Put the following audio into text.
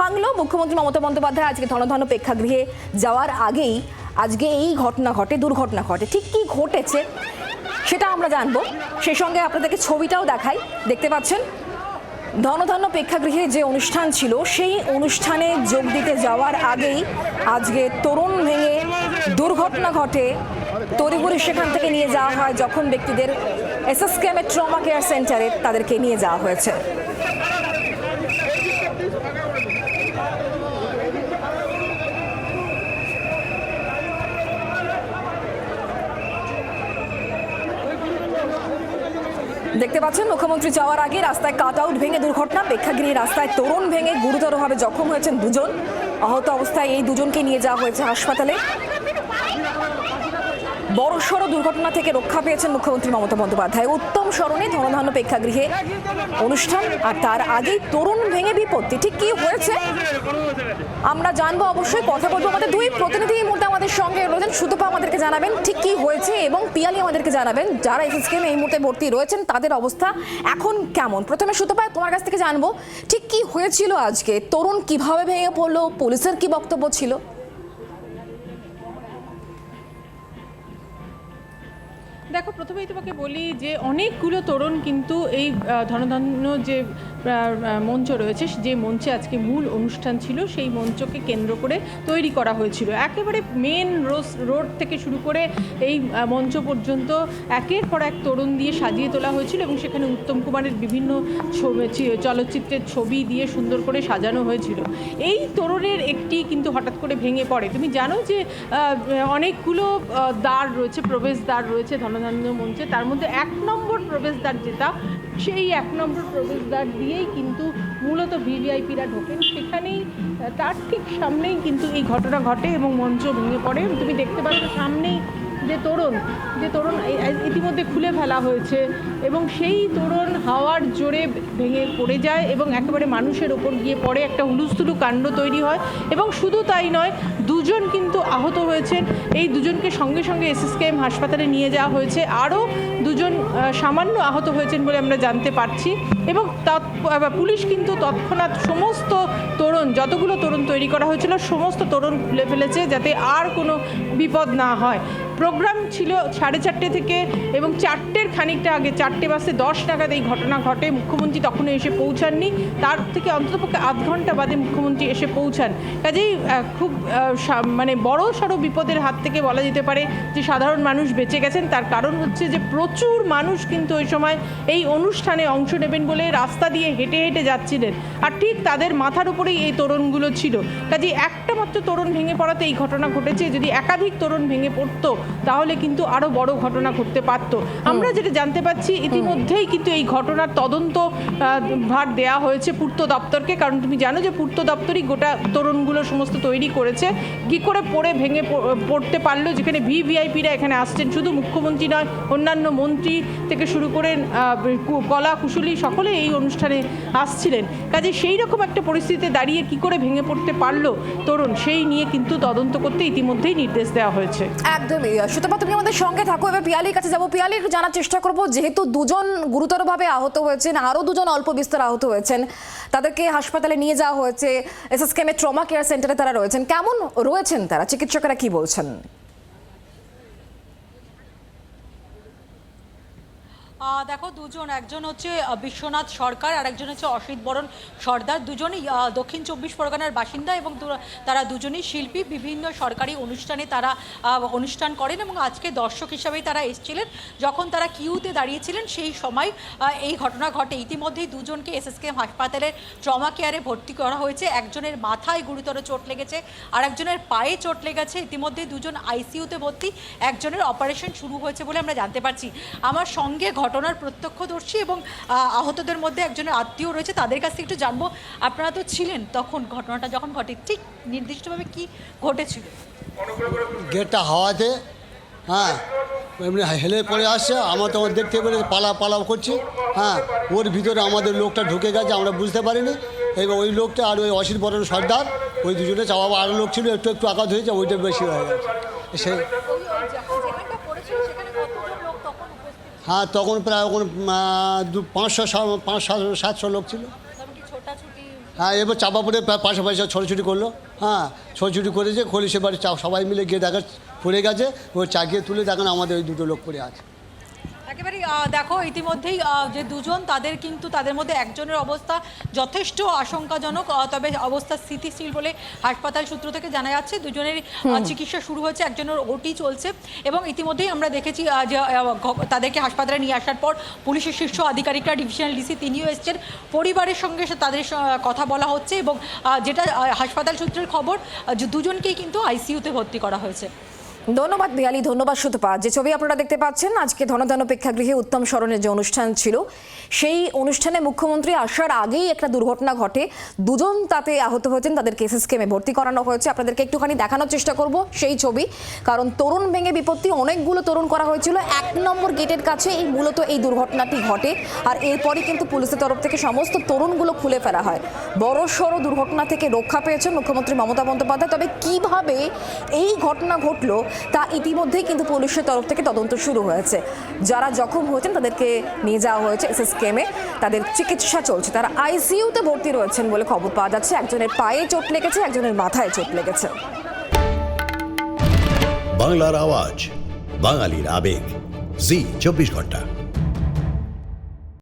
ভাঙলো। মুখ্যমন্ত্রী মমতা বন্দ্যোপাধ্যায় আজকে ধনধন প্রেক্ষাগৃহে যাওয়ার আগেই আজকে এই ঘটনা ঘটে, দুর্ঘটনা ঘটে। ঠিক কি ঘটেছে সেটা আমরা জানব। সেই সঙ্গে আপনাদেরকে ছবিটাও দেখাই। দেখতে পাচ্ছেন, ধনধন্য প্রেক্ষাগৃহে যে অনুষ্ঠান ছিল, সেই অনুষ্ঠানে যোগ দিতে যাওয়ার আগেই আজকে তরুণ ভেঙে দুর্ঘটনা ঘটে। তড়িঘড়ি সেখান থেকে নিয়ে যাওয়া হয় যখন ব্যক্তিদের এসএসকেএমের ট্রমা কেয়ার সেন্টারে তাদেরকে নিয়ে যাওয়া হয়েছে। দেখতে পাচ্ছেন, মুখ্যমন্ত্রী যাওয়ার আগে রাস্তায় কাট আউট ভেঙে দুর্ঘটনা প্রেক্ষাগৃহে রাস্তায় তরুণ ভেঙে গুরুতরভাবে জখম হয়েছেন দুজন। আহত অবস্থায় এই দুজনকে নিয়ে যাওয়া হয়েছে হাসপাতালে। বড়সড় দুর্ঘটনা থেকে রক্ষা পেয়েছেন মুখ্যমন্ত্রী মমতা বন্দ্যোপাধ্যায়। উত্তম স্মরণে ধনধান্য প্রেক্ষাগৃহে অনুষ্ঠান, আর তার আগেই তরুণ ভেঙে বিপত্তি। ঠিক কি হয়েছে? আমরা জানব অবশ্যই, কথা বলব আমাদের দুই প্রতিনিধি এই মুহূর্তে আমাদের সঙ্গে রয়েছেন। সুতপা আমাদেরকে জানাবেন ঠিক কি হয়েছে এবং পিয়ালি আমাদেরকে জানাবেন। যারা এসএসকেম এই মুহূর্তে ভর্তি রয়েছেন, তাদের অবস্থা এখন কেমন? প্রথমে সুতপা, তোমার কাছ থেকে জানব, ঠিক কি হয়েছিল আজকে? তরুণ কীভাবে ভেঙে পড়ল? পুলিশের কি বক্তব্য ছিল? দেখো, প্রথমেই তোমাকে বলি যে অনেকগুলো তরুণ কিন্তু এই ধনধন্য যে মঞ্চ রয়েছে, যে মঞ্চে আজকে মূল অনুষ্ঠান ছিল, সেই মঞ্চকে কেন্দ্র করে তৈরি করা হয়েছিল। একেবারে মেন রোস, রোড থেকে শুরু করে এই মঞ্চ পর্যন্ত একের পর এক তরুণ দিয়ে সাজিয়ে তোলা হয়েছিল এবং সেখানে উত্তম কুমারের বিভিন্ন ছবি চলচ্চিত্রের ছবি দিয়ে সুন্দর করে সাজানো হয়েছিল। এই তরুণের একটি কিন্তু হঠাৎ করে ভেঙে পড়ে। তুমি জানো যে অনেকগুলো দ্বার রয়েছে প্রবেশ দ্বার রয়েছে ধনধান্য মঞ্চে। তার মধ্যে এক নম্বর প্রবেশদ্বার যেটা, সেই এক নম্বর প্রবেশদ্বার দিয়েই কিন্তু মূলত ভিভিআইপিরা ঢোকেন। সেখানেই, তার ঠিক সামনেই কিন্তু এই ঘটনা ঘটে এবং মঞ্চ ভেঙে পড়ে। তুমি দেখতে পাচ্ছ সামনেই যে তোরণ যে তোরণ ইতিমধ্যে খুলে ফেলা হয়েছে এবং সেই তোরণ হাওয়ার জোরে ভেঙে পড়ে যায় এবং একেবারে মানুষের ওপর গিয়ে পড়ে একটা হুলুস্থুলু কাণ্ড তৈরি হয় এবং শুধু তাই নয়, দুজন কিন্তু আহত হয়েছেন। এই দুজনকে সঙ্গে সঙ্গে এসএসকেএম হাসপাতালে নিয়ে যাওয়া হয়েছে। আরও দুজন সামান্য আহত হয়েছেন বলে আমরা জানতে পারছি এবং পুলিশ কিন্তু তৎক্ষণাৎ সমস্ত তোরণ, যতগুলো তোরণ তৈরি করা হয়েছিল, সমস্ত তোরণ খুলে ফেলেছে যাতে আর কোনো বিপদ না হয়। প্রোগ্রাম ছিল সাড়ে চারটে থেকে এবং চারটের খানিকটা আগে, চারটে বাসে দশ নাগাদ এই ঘটনা ঘটে। মুখ্যমন্ত্রী তখনও এসে পৌঁছাননি। তার থেকে অন্ততপক্ষে আধ ঘণ্টা বাদে মুখ্যমন্ত্রী এসে পৌঁছান। কাজেই খুব মানে বড় সড়ো বিপদের হাত থেকে বলা যেতে পারে যে সাধারণ মানুষ বেঁচে গেছেন। তার কারণ হচ্ছে যে প্রচুর মানুষ কিন্তু ওই সময় এই অনুষ্ঠানে অংশ নেবেন বলে রাস্তা দিয়ে হেঁটে হেঁটে যাচ্ছিলেন। আর ঠিক তাদের মাথার উপরেই এই তোরণগুলো ছিল। কাজেই একটা মাত্র তোরণ ভেঙে পড়াতে এই ঘটনা ঘটেছে। যদি একাধিক তোরণ ভেঙে পড়তো তাহলে কিন্তু আরও বড় ঘটনা ঘটতে পারত। আমরা যেটা জানতে পাচ্ছি ইতিমধ্যেই কিন্তু এই ঘটনার তদন্ত ভার দেওয়া হয়েছে পূর্ত দপ্তরকে। কারণ তুমি জানো যে পূর্ত দপ্তরই গোটা তরুণগুলো সমস্ত তৈরি করেছে। কি করে পড়ে ভেঙে পড়তে পারল? যেখানে ভিভিআইপিরা এখানে আসছেন শুধু মুখ্যমন্ত্রী নয় অন্যান্য মন্ত্রী থেকে শুরু করে কলা কুশলী সকলে এই অনুষ্ঠানে আসছিলেন। কাজে সেই রকম একটা পরিস্থিতিতে দাঁড়িয়ে কি করে ভেঙে পড়তে পারল তরুণ? সেই নিয়ে কিন্তু তদন্ত করতে ইতিমধ্যেই নির্দেশ দেওয়া হয়েছে। একদমই। সুতপা তুমি আমাদের সঙ্গে থাকো। এবার পিয়ালির কাছে যাব। পিয়ালি, একটু জানার চেষ্টা করব, যেহেতু দুজন গুরুতরভাবে আহত হয়েছেন, আরও দুজন অল্প বিস্তর আহত হয়েছেন, তাদেরকে হাসপাতালে নিয়ে যাওয়া হয়েছে। এসএসকেএমের ট্রমা কেয়ার সেন্টারে তারা রয়েছেন। কেমন রয়েছেন তারা? চিকিৎসকেরা কি বলছেন? দেখো, দুজন, একজন হচ্ছে বিশ্বনাথ সরকার আর একজন হচ্ছে অসিত বরণ সর্দার। দুজনই দক্ষিণ চব্বিশ পরগনার বাসিন্দা এবং তারা দুজনই শিল্পী। বিভিন্ন সরকারি অনুষ্ঠানে তারা অনুষ্ঠান করেন এবং আজকে দর্শক হিসাবেই তারা এসেছিলেন। যখন তারা কিউতে দাঁড়িয়েছিলেন, সেই সময় এই ঘটনা ঘটে। ইতিমধ্যেই দুজনকে এসএসকেএম হাসপাতালের ট্রমা কেয়ারে ভর্তি করা হয়েছে। একজনের মাথায় গুরুতর চোট লেগেছে, আর একজনের পায়ে চোট লেগেছে। ইতিমধ্যেই দুজন আইসিইউতে ভর্তি, একজনের অপারেশন শুরু হয়েছে বলে আমরা জানতে পারছি। আমার সঙ্গে ঘটনার প্রত্যক্ষদর্শী এবং আহতদের মধ্যে একজনের আত্মীয় রয়েছে তাদের কাছ থেকে একটু জানব। আপনারা তো ছিলেন তখন ঘটনাটা যখন ঘটে ঠিক নির্দিষ্টভাবে কি ঘটেছিল? গেটটা হাওয়াতে হ্যাঁ এমনি হেলে পড়ে আসছে আমরা তখন দেখতে পেরে পালা পালা করছি হ্যাঁ ওর ভিতরে আমাদের লোকটা ঢুকে গেছে আমরা বুঝতে পারিনি এবার ওই লোকটা আর ওই অসিত বরণ সর্দার ওই দুজনে চাওয়া আরও লোক ছিল একটু একটু আঘাত হয়েছে ওইটা বেশি হয়ে গেছে। সে হ্যাঁ তখন প্রায় ওখানে দু পাঁচশো সা- পাঁচ সাতশো সাতশো লোক ছিল। হ্যাঁ এবার চাপা পড়ে পাশাপাশি ছোটাছুটি করল। হ্যাঁ ছোটাছুটি করেছে খলিশে বাড়ি চা- সবাই মিলে গিয়ে দেখা পড়ে গেছে ও চাকিয়ে তুলে দেখেন আমাদের ওই দুটো লোক পড়ে আছে। একেবারেই দেখো ইতিমধ্যেই যে দুজন তাদের কিন্তু তাদের মধ্যে একজনের অবস্থা যথেষ্ট আশঙ্কাজনক তবে অবস্থা স্থিতিশীল বলে হাসপাতাল সূত্র থেকে জানা যাচ্ছে। দুজনের চিকিৎসা শুরু হয়েছে একজনের ওটি চলছে। এবং ইতিমধ্যেই আমরা দেখেছি যে তাদেরকে হাসপাতালে নিয়ে আসার পর পুলিশের শীর্ষ আধিকারিকরা ডিভিশনাল ডিসি তিনিও এসছেন। পরিবারের সঙ্গে তাদের কথা বলা হচ্ছে এবং যেটা হাসপাতাল সূত্রের খবর যে দুজনকেই কিন্তু আইসিইউতে ভর্তি করা হয়েছে। ধন্যবাদ দিয়ালি, ধন্যবাদ সুতপা। যে ছবি আপনারা দেখতে পাচ্ছেন, আজকে ধনধান্য প্রেক্ষাগৃহে উত্তম স্মরণের যে অনুষ্ঠান ছিল, সেই অনুষ্ঠানে মুখ্যমন্ত্রী আসার আগেই একটা দুর্ঘটনা ঘটে। দুজন তাতে আহত হয়েছেন, তাদের কেসেস স্কেমে ভর্তি করানো হয়েছে। আপনাদেরকে একটুখানি দেখানোর চেষ্টা করব সেই ছবি। কারণ তরুণ ভেঙে বিপত্তি, অনেকগুলো তরুণ করা হয়েছিল। এক নম্বর গেটের কাছে এই মূলত এই দুর্ঘটনাটি ঘটে। আর এরপরই কিন্তু পুলিশের তরফ থেকে সমস্ত তরুণগুলো খুলে ফেলা হয়। বড় সড় দুর্ঘটনা থেকে রক্ষা পেয়েছেন মুখ্যমন্ত্রী মমতা বন্দ্যোপাধ্যায়। তবে কীভাবে এই ঘটনা ঘটলো তা ইতিমধ্যেই কিন্তু পুলিশের তরফ থেকে তদন্ত শুরু হয়েছে। যারা জখম হয়েছেন তাদেরকে নিয়ে যাওয়া হয়েছে এস কেমে তাদের চিকিৎসা চলছে। তারা আইসিইউতে ভর্তি রয়েছেন বলে খবর পাওয়া যাচ্ছে। একজনের পায়ে চোট লেগেছে, একজনের মাথায় চোট লেগেছে। বাংলার আওয়াজ, বাঙালির আবেগ। জি, চব্বিশ ঘণ্টা।